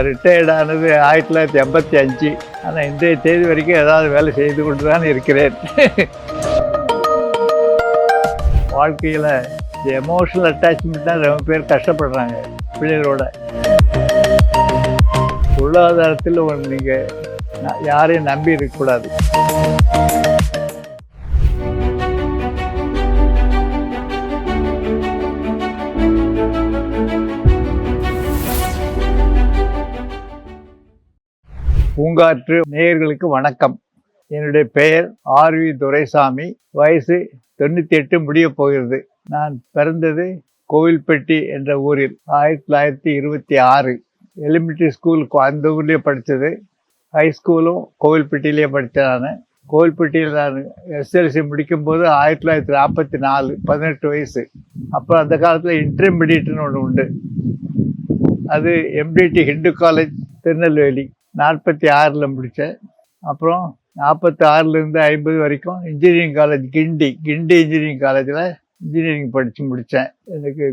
நான் ரிட்டையர்ட் ஆனது ஆயிரத்தி தொள்ளாயிரத்தி எண்பத்தி அஞ்சு. ஆனால் இன்றைய தேதி வரைக்கும் ஏதாவது வேலை செய்து கொண்டு தான் இருக்கிறேன். வாழ்க்கையில் இந்த எமோஷனல் அட்டாச்மெண்ட் தான் ரொம்ப பேர் கஷ்டப்படுறாங்க பிள்ளைகளோட. பொருளாதாரத்தில் நீங்கள் யாரையும் நம்பி இருக்கக்கூடாது. பூங்காற்று நேயர்களுக்கு வணக்கம். என்னுடைய பெயர் ஆர்வி துரைசாமி. வயசு தொண்ணூற்றி எட்டு முடியப் போகிறது. நான் பிறந்தது கோவில்பட்டி என்ற ஊரில். ஆயிரத்தி தொள்ளாயிரத்தி இருபத்தி ஆறு. எலிமெண்ட்ரி ஸ்கூல் அந்த ஊர்லேயே படித்தது ஹை ஸ்கூலும் கோவில்பட்டியிலேயே படித்தேன் நான். கோவில்பட்டியில் நான் எஸ்எல்சி முடிக்கும்போது ஆயிரத்தி தொள்ளாயிரத்தி நாற்பத்தி நாலு பதினெட்டு வயசு. அப்போ அந்த காலத்தில் இன்டர்மீடியட்னு ஒன்று உண்டு. அது எம்டிடி ஹிந்து காலேஜ் திருநெல்வேலி. நாற்பத்தி ஆறில் முடித்தேன் அப்புறம் நாற்பத்தி ஆறுலேருந்து ஐம்பது வரைக்கும் engineering college Guindy Guindy engineering காலேஜில் இன்ஜினியரிங் படித்து முடித்தேன் எனக்கு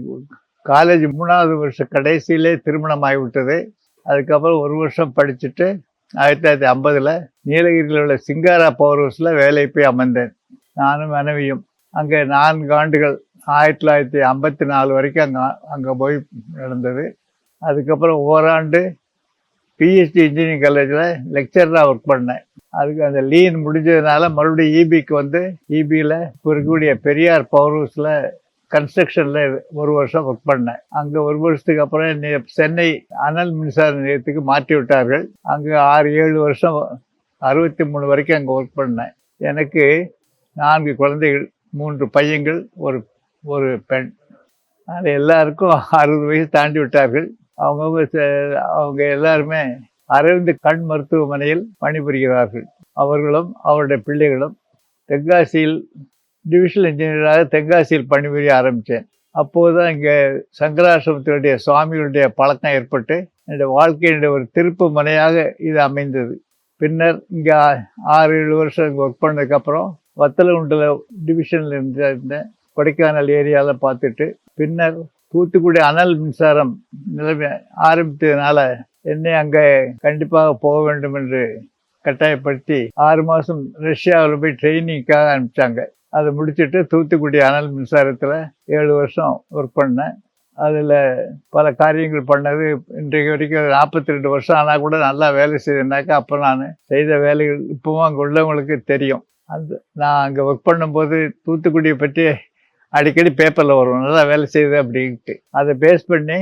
காலேஜ் மூணாவது வருஷம் கடைசியிலே திருமணம் ஆகிவிட்டது. அதுக்கப்புறம் ஒரு வருஷம் படிச்சுட்டு ஆயிரத்தி தொள்ளாயிரத்தி ஐம்பதில் நீலகிரியில் உள்ள சிங்காரா பவர் ஹவுஸில் வேலை போய் அமர்ந்தேன். நானும் மனைவியும். அங்கே நான்கு ஆண்டுகள் ஆயிரத்தி தொள்ளாயிரத்தி ஐம்பத்தி நாலு வரைக்கும் அங்கே அங்கே போய் நடந்தது. அதுக்கப்புறம் ஓராண்டு பிஹெச்டி இன்ஜினியரிங் காலேஜில் லெக்சராக ஒர்க் பண்ணேன். அதுக்கு அந்த லீன் முடிஞ்சதுனால மறுபடியும் இபிக்கு வந்து இபியில் இருக்கக்கூடிய பெரியார் பவர் ஹவுஸில் கன்ஸ்ட்ரக்ஷனில் ஒரு வருஷம் ஒர்க் பண்ணேன். அங்கே ஒரு வருஷத்துக்கு அப்புறம் சென்னை அனல் மின்சார நிலையத்துக்கு மாற்றி விட்டார்கள். அங்கே ஆறு ஏழு வருஷம் அறுபத்தி மூணு வரைக்கும் அங்கே ஒர்க் பண்ணேன். எனக்கு நான்கு குழந்தைகள் மூன்று பையன்கள் ஒரு ஒரு பெண். அது எல்லாருக்கும் அறுபது வயசு தாண்டி விட்டார்கள். அவங்கவுங்க அவங்க எல்லாருமே அரவிந்த் கண் மருத்துவமனையில் பணிபுரிகிறார்கள். அவர்களும் அவருடைய பிள்ளைகளும் தென்காசியில் டிவிஷனல் இன்ஜினியராக தென்காசியில் பணிபுரிய ஆரம்பித்தேன். அப்போது தான் இங்கே சங்கராசிரமத்தினுடைய சுவாமிகளுடைய பழக்கம் ஏற்பட்டு என்னுடைய வாழ்க்கையினுடைய ஒரு திருப்பு முனையாக இது அமைந்தது. பின்னர் இங்கே ஆறு ஏழு வருஷம் இங்கே ஒர்க் பண்ணதுக்கப்புறம் வத்தலகுண்டில் டிவிஷனில் இருந்தேன். கொடைக்கானல் ஏரியாவில் பார்த்துட்டு பின்னர் தூத்துக்குடி அனல் மின்சாரம் நிலைமை ஆரம்பித்ததுனால என்னை அங்கே கண்டிப்பாக போக வேண்டும் என்று கட்டாயப்படுத்தி ஆறு மாதம் ரஷ்யாவில் போய் ட்ரைனிங்காக அனுப்பிச்சாங்க. அதை முடிச்சுட்டு தூத்துக்குடி அனல் மின்சாரத்தில் ஏழு வருஷம் ஒர்க் பண்ணேன். அதில் பல காரியங்கள் பண்ணது. இன்றைக்கு வரைக்கும் நாற்பத்தி ரெண்டு வருஷம் ஆனால் கூட நல்லா வேலை செய்தேனாக்கா அப்போ நான் செய்த வேலைகள் இப்போவும் அங்கே உள்ளவங்களுக்கு தெரியும். அந்த நான் அங்கே ஒர்க் பண்ணும்போது தூத்துக்குடியை பற்றி அடிக்கடி பேப்பரில் வரும். நல்லா வேலை செய்யுது அப்படின்ட்டு. அதை பேஸ் பண்ணி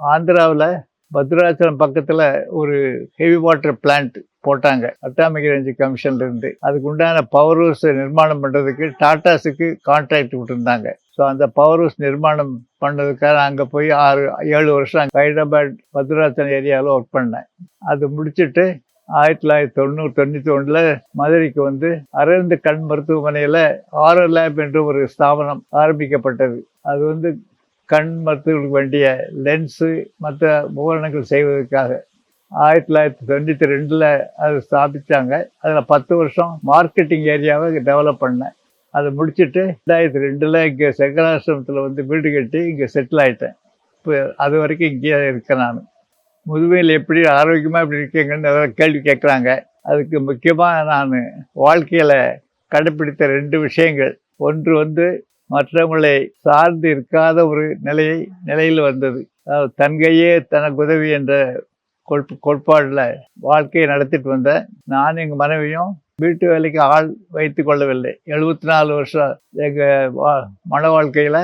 ஆந்திராவில் பத்ராச்சலம் பக்கத்தில் ஒரு ஹெவி வாட்டர் பிளான்ட் போட்டாங்க. அட்டாமிக் எனர்ஜி கமிஷன்லேருந்து அதுக்கு உண்டான பவர் ஹவுஸ் நிர்மாணம் பண்ணுறதுக்கு டாட்டாஸுக்கு கான்ட்ராக்ட் விட்டுருந்தாங்க ஸோ அந்த பவர் ஹவுஸ் நிர்மாணம் பண்ணதுக்காக அங்கே போய் ஆறு ஏழு வருஷம் ஹைதராபாத் பத்ராச்சலம் ஏரியாவில் ஒர்க் பண்ணேன். அது முடிச்சுட்டு ஆயிரத்தி தொள்ளாயிரத்தி தொண்ணூறு தொண்ணூற்றி ஒன்றில் மதுரைக்கு வந்து அரவிந்த் கண் மருத்துவமனையில் ஆரோ லேப் என்று ஒரு ஸ்தாபனம் ஆரம்பிக்கப்பட்டது. அது வந்து கண் மருத்துவர்களுக்கு வேண்டிய லென்ஸு மற்ற உபகரணங்கள் செய்வதற்காக. ஆயிரத்தி தொள்ளாயிரத்தி தொண்ணூற்றி ரெண்டில் அது ஸ்தாபித்தாங்க அதில் பத்து வருஷம் மார்க்கெட்டிங் ஏரியாவை டெவலப் பண்ணேன். அதை முடிச்சுட்டு ரெண்டாயிரத்தி ரெண்டில் இங்கே சங்கராசிரமத்தில் வந்து வீடு கட்டி இங்கே செட்டில் ஆயிட்டேன். இப்போ அது வரைக்கும் இங்கேயே இருக்கேன் நான். முதுமையில் எப்படி ஆரோக்கியமாக இப்படி இருக்கீங்கன்னு ஏதாவது கேள்வி கேட்குறாங்க. அதுக்கு முக்கியமாக நான் வாழ்க்கையில் கடைப்பிடித்த ரெண்டு விஷயங்கள். ஒன்று வந்து மற்றவங்களை சார்ந்து இருக்காத ஒரு நிலையை நிலையில் வந்தது. அதாவது தன்கையே தனக்கு உதவி என்ற கொள்ப கோட்பாடில் வாழ்க்கையை நடத்திட்டு வந்தேன். நான் எங்கள் மனைவியும் வீட்டு வேலைக்கு ஆள் வைத்து கொள்ளவில்லை. எழுபத்தி நாலு வருஷம் எங்கள் வா மன வாழ்க்கையில்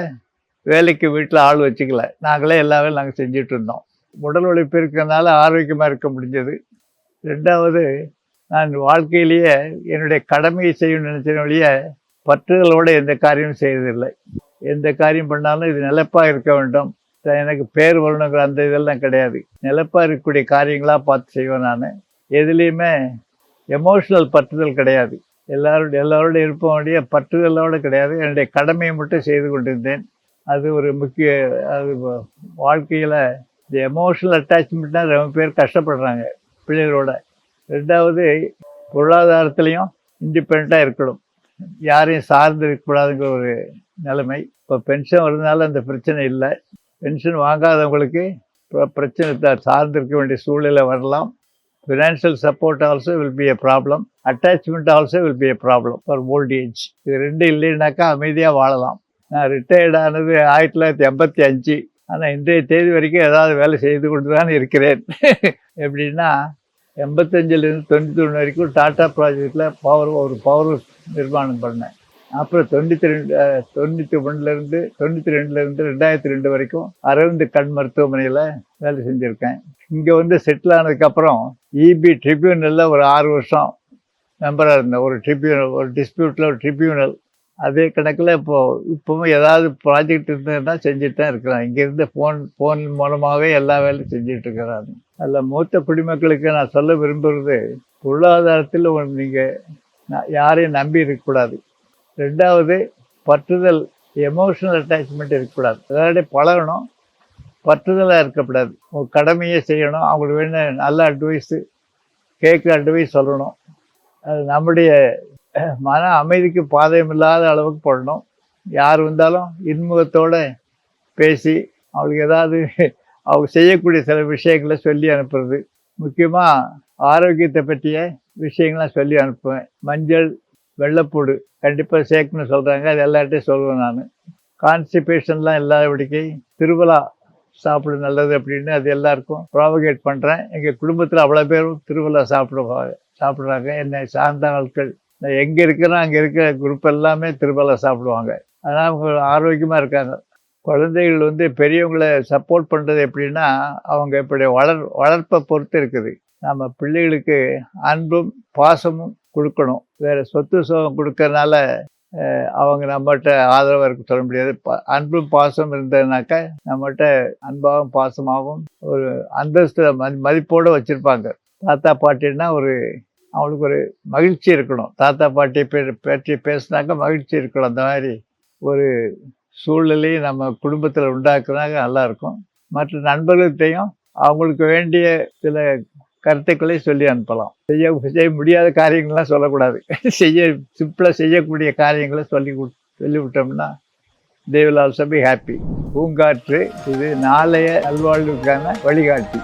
வேலைக்கு வீட்டில் ஆள் வச்சுக்கல. நாங்களே எல்லா வேலையும் நாங்கள் செஞ்சுட்டு இருந்தோம். உடல் உழைப்பு இருக்கிறதுனால ஆரோக்கியமாக இருக்க முடிஞ்சது. ரெண்டாவது நான் வாழ்க்கையிலேயே என்னுடைய கடமையை செய்யணும்னு நினைச்ச வழிய பற்றுதலோடு எந்த காரியமும் செய்யறதில்லை எந்த காரியம் பண்ணாலும் இது நிலப்பாக இருக்க வேண்டும். எனக்கு பேர் வரணுங்கிற அந்த இதெல்லாம் கிடையாது. நிலப்பாக இருக்கக்கூடிய காரியங்களாக பார்த்து செய்வேன் நான். எதுலேயுமே எமோஷ்னல் பற்றுதல் கிடையாது. எல்லாரோட எல்லாரோட இருப்பவனுடைய பற்றுதலோடு கிடையாது. என்னுடைய கடமையை மட்டும் செய்து கொண்டிருந்தேன். அது ஒரு முக்கிய அது வாழ்க்கையில் இந்த எமோஷனல் அட்டாச்மெண்ட்னால் ரொம்ப பேர் கஷ்டப்படுறாங்க பிள்ளைகளோட. ரெண்டாவது பொருளாதாரத்துலேயும் இண்டிபெண்ட்டாக இருக்கணும். யாரையும் சார்ந்து இருக்கக்கூடாதுங்கிற ஒரு நிலைமை. இப்போ பென்ஷன் வரதுனால அந்த பிரச்சனை இல்லை. பென்ஷன் வாங்காதவங்களுக்கு பிரச்சனை சார்ந்து சார்ந்திருக்க வேண்டிய சூழ்நிலை வரலாம். Financial support also will be a problem attachment also will be a problem for old age இது ரெண்டு இல்லைனாக்கா அமைதியாக வாழலாம். நான் ரிட்டையர்ட் ஆனது ஆயிரத்தி தொள்ளாயிரத்தி எண்பத்தி அஞ்சு. ஆனால் இன்றைய தேதி வரைக்கும் ஏதாவது வேலை செய்து கொண்டு தான் இருக்கிறேன். எப்படின்னா எண்பத்தஞ்சிலேருந்து தொண்ணூற்றி ஒன்று வரைக்கும் டாடா ப்ராஜெக்டில் பவர் ஒரு பவர் நிர்மாணம் பண்ணேன். அப்புறம் தொண்ணூற்றி ரெண்டு தொண்ணூற்றி ஒன்றுலேருந்து தொண்ணூற்றி ரெண்டுலேருந்து ரெண்டாயிரத்தி ரெண்டு வரைக்கும் அரவிந்த் கண் மருத்துவமனையில் வேலை செஞ்சுருக்கேன். இங்கே வந்து செட்டில் ஆனதுக்கப்புறம் இபி ட்ரிபியூனலில் ஒரு ஆறு வருஷம் மெம்பராக இருந்தேன். ஒரு ட்ரிபியூனல் ஒரு டிஸ்பியூட்டில் ஒரு ட்ரிபியூனல் அதே கணக்கில் இப்போது இப்போவும் ஏதாவது ப்ராஜெக்ட் இருந்ததுன்னா செஞ்சுட்டு தான் இருக்கிறான். இங்கேருந்து ஃபோன் ஃபோன் மூலமாகவே எல்லா வேலையும் செஞ்சுட்டு இருக்கிறாங்க அதில் மூத்த குடிமக்களுக்கு நான் சொல்ல விரும்புகிறது பொருளாதாரத்தில் நீங்கள் யாரையும் நம்பி இருக்கக்கூடாது. ரெண்டாவது பற்றுதல் எமோஷனல் அட்டாச்மெண்ட் இருக்கக்கூடாது. அதாவது பழகணும் பற்றுதலாக இருக்கக்கூடாது. உங்கள் கடமையை செய்யணும் அவங்களுக்கு வேணும் நல்ல அட்வைஸு கேட்குற அட்வைஸ் சொல்லணும். அது நம்முடைய மன அமைதிக்கு பாதகம் இல்லாத அளவுக்கு போடணும். யார் வந்தாலும் இன்முகத்தோடு பேசி அவளுக்கு ஏதாவது அவங்க செய்யக்கூடிய சில விஷயங்களை சொல்லி அனுப்புறது. முக்கியமாக ஆரோக்கியத்தை பற்றிய விஷயங்கள்லாம் சொல்லி அனுப்புவேன். மஞ்சள் வெள்ளைப்பூடு கண்டிப்பாக சேர்க்கணும்னு சொல்கிறாங்க அது எல்லார்ட்டையும் சொல்லுவேன் நான். கான்ஸ்டிபேஷன்லாம் இல்லாதபடிக்கு திருவிழா சாப்பிட நல்லது அப்படின்னு அது எல்லாருக்கும் ப்ராவகேட் பண்ணுறேன் எங்கள் குடும்பத்தில் அவ்வளோ பேரும் திருவிழா சாப்பிடுவாங்க சாப்பிட்றாங்க. என்னை சார்ந்த ஆட்கள் எங்கே இருக்கிறோம் அங்கே இருக்கிற குரூப் எல்லாமே திருமலை சாப்பிடுவாங்க. அதனால் அவங்க ஆரோக்கியமாக இருக்காங்க. குழந்தைகள் வந்து பெரியவங்களை சப்போர்ட் பண்ணுறது எப்படின்னா அவங்க இப்படி வளர் வளர்ப்பை பொறுத்து இருக்குது. நம்ம பிள்ளைகளுக்கு அன்பும் பாசமும் கொடுக்கணும். வேறு சொத்து சுகம் கொடுக்கறனால அவங்க நம்மகிட்ட ஆதரவாக இருக்க சொல்ல முடியாது. ப- அன்பும் பாசம் இருந்ததுனாக்கா நம்மகிட்ட அன்பாகவும் பாசமாகவும் ஒரு அந்தஸ்து மதி மதிப்போடு வச்சுருப்பாங்க. தாத்தா பாட்டின்னா ஒரு அவங்களுக்கு ஒரு மகிழ்ச்சி இருக்கணும். தாத்தா பாட்டி பே பற்றி பேசினாக்க மகிழ்ச்சி இருக்கணும். அந்த மாதிரி ஒரு சூழ்நிலையை நம்ம குடும்பத்தில் உண்டாக்குனாக்க நல்லாயிருக்கும் மற்ற நண்பர்கள்ட்டையும் அவங்களுக்கு வேண்டிய சில கருத்துக்களை சொல்லி அனுப்பலாம். செய்ய செய்ய முடியாத காரியங்கள்லாம் சொல்லக்கூடாது. செய்ய சிம்பிளாக செய்யக்கூடிய காரியங்களை சொல்லி கொடு- சொல்லி விட்டோம்னா they will also be happy பூங்காற்று இது நாளைய நல்வாழ்வுக்கான வழிகாட்டி.